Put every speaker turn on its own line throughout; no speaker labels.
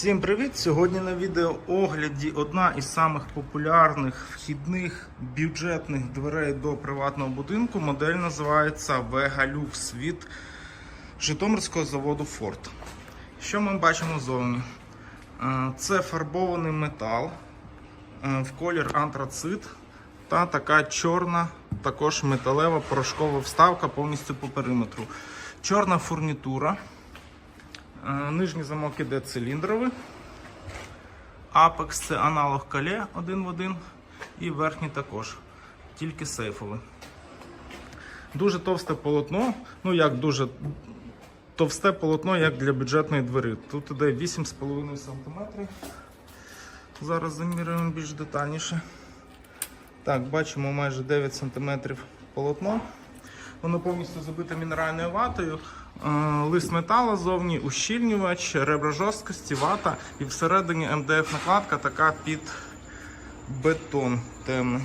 Всім привіт! Сьогодні на відеоогляді одна із самих популярних вхідних бюджетних дверей до приватного будинку. Модель називається Vega Lux від Житомирського заводу Ford. Що ми бачимо зовні? Е, Це фарбований метал е, в колір антрацит та така чорна, також металева порошкова вставка повністю по периметру. Чорна фурнітура. Е, Нижній замок іде циліндровий. Apex це аналог кале один в один. І верхній також, тільки сейфовий. Дуже товсте полотно. Ну як дуже товсте полотно, як для бюджетної двері. Тут іде 8,5 см. Зараз замірюємо більш детальніше. Так, бачимо майже 9 см полотно. Воно повністю забите мінеральною ватою. Е, Лист металу зовні, ущільнювач, ребра жорсткості, вата і всередині МДФ накладка така під бетон темний.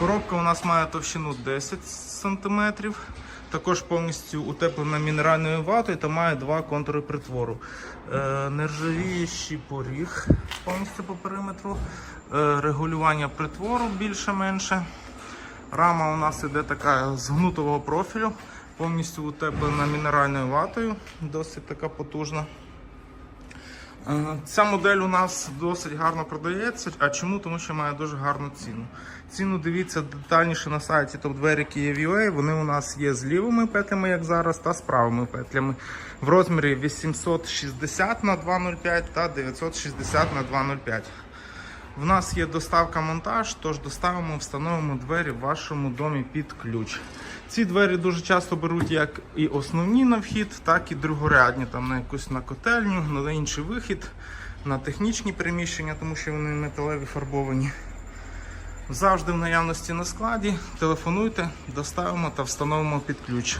Коробка у нас має товщину 10 см. Також повністю утеплена мінеральною ватою та має два контури притвору. Е, нержавіючий поріг повністю по периметру, е, регулювання притвору більше-менше. Рама у нас іде така з гнутового профілю, повністю утеплена мінеральною ватою, досить така потужна. Е, Ця модель у нас досить гарно продається. А чому? Тому що має дуже гарну ціну. Ціну дивіться детальніше на сайті топ-двері Kyiv.ua. Вони у нас є з лівими петлями, як зараз, та з правими петлями. В розмірі 860 на 2,05 та 960 на 2,05. В нас є доставка монтаж, тож доставимо, встановимо двері в вашому домі під ключ. Ці двері дуже часто беруть як і основні на вхід, так і другорядні, там на якусь на котельню, на інший вихід, на технічні приміщення, тому що вони металеві фарбовані. Завжди в наявності на складі. Телефонуйте, доставимо та встановимо під ключ.